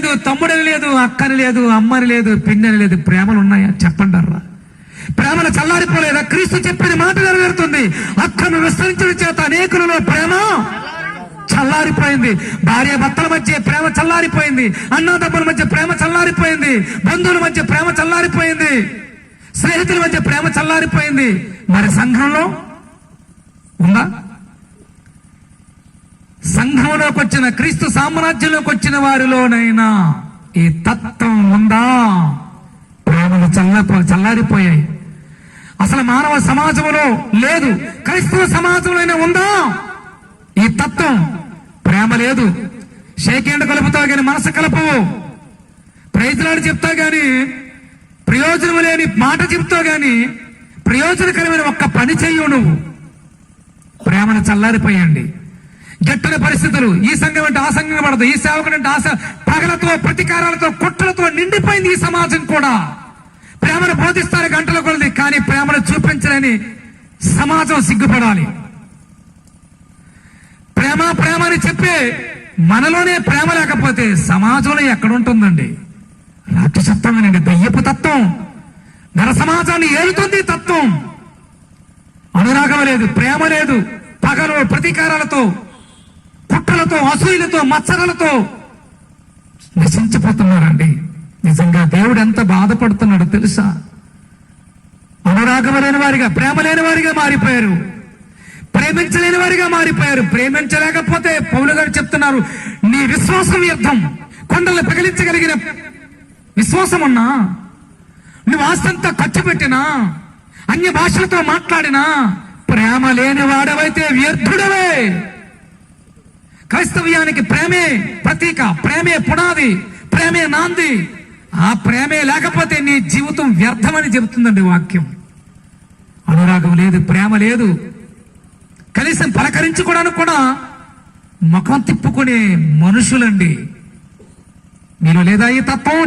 లేదు తమ్ముడని లేదు అక్కని లేదు అమ్మని లేదు పిన్నని లేదు ప్రేమలు ఉన్నాయా? చెప్పండి అర్రా ప్రేమలు చల్లారిపోలేదా? క్రీస్తు చెప్పిన మాట నెరవేరుతుంది. అక్కను విస్తరించడం చేత అనేకులలో ప్రేమ చల్లారిపోయింది. భార్య భర్తల మధ్య ప్రేమ చల్లారిపోయింది. అన్నదమ్ముల మధ్య ప్రేమ చల్లారిపోయింది. బంధువుల మధ్య ప్రేమ చల్లారిపోయింది. స్నేహితుల మధ్య ప్రేమ చల్లారిపోయింది. మరి సంఘంలో ఉందా? సంఘంలోకి వచ్చిన క్రీస్తు సామ్రాజ్యంలోకి వచ్చిన వారిలోనైనా ఈ తత్వం ఉందా? ప్రేమలు చల్ల చల్లారిపోయాయి. అసలు మానవ సమాజంలో లేదు. క్రైస్తవ సమాజంలోనే ఉందా? ఈ తత్వం. ప్రేమ లేదు. షేకేండ్ కలుపుతావు గాని మనసు కలపవు. ప్రయత్నాలు చెప్తావు గాని ప్రయోజనం లేని మాట చెప్తావు కానీ ప్రయోజనకరమైన ఒక్క పని చెయ్యవు నువ్వు. ప్రేమను చల్లారిపోయండి. గట్టిన పరిస్థితులు. ఈ సంఘం అంటే ఆ సంఘం పడదు. ఈ సేవకుడు అంటే ఆశ పగలతో ప్రతీకారాలతో కుట్రలతో నిండిపోయింది ఈ సమాజం కూడా. ప్రేమను బోధిస్తారు గంటల కొలది కానీ ప్రేమను చూపించలేని సమాజం సిగ్గుపడాలి. ప్రేమ ప్రేమ అని చెప్పి మనలోనే ప్రేమ లేకపోతే సమాజంలో ఎక్కడుంటుందండి? రాక్షసత్వమేనండి దయ్యపు తత్వం. నర సమాజాన్ని ఏలుతుంది తత్వం. అనురాగం లేదు ప్రేమ లేదు. పగలు ప్రతీకారాలతో కుట్రలతో అసూయలతో మత్సరాలతో నశించిపోతున్నారండి. నిజంగా దేవుడు ఎంత బాధపడుతున్నాడో తెలుసా? అనురాగం లేని వారిగా ప్రేమ లేని వారిగా మారిపోయారు. ప్రేమించలేని వారిగా మారిపోయారు. ప్రేమించలేకపోతే పౌలు గారు చెప్తున్నారు నీ విశ్వాసం వ్యర్థం. కొండలు పగిలించగలిగిన విశ్వాసం ఉన్నా నువ్వు ఆస్తంతా ఖర్చు పెట్టినా అన్య భాషలతో మాట్లాడినా ప్రేమ లేని వాడవైతే వ్యర్థుడవే. క్రైస్తవ్యానికి ప్రేమే ప్రతీక ప్రేమే పునాది ప్రేమే నాంది. ఆ ప్రేమే లేకపోతే నీ జీవితం వ్యర్థమని చెబుతుందండి వాక్యం. అనురాగం లేదు ప్రేమ లేదు. కనీసం పలకరించుకోవడానికి కూడా ముఖం తిప్పుకునే మనుషులండి. మీరు లేదా ఈ తత్వం?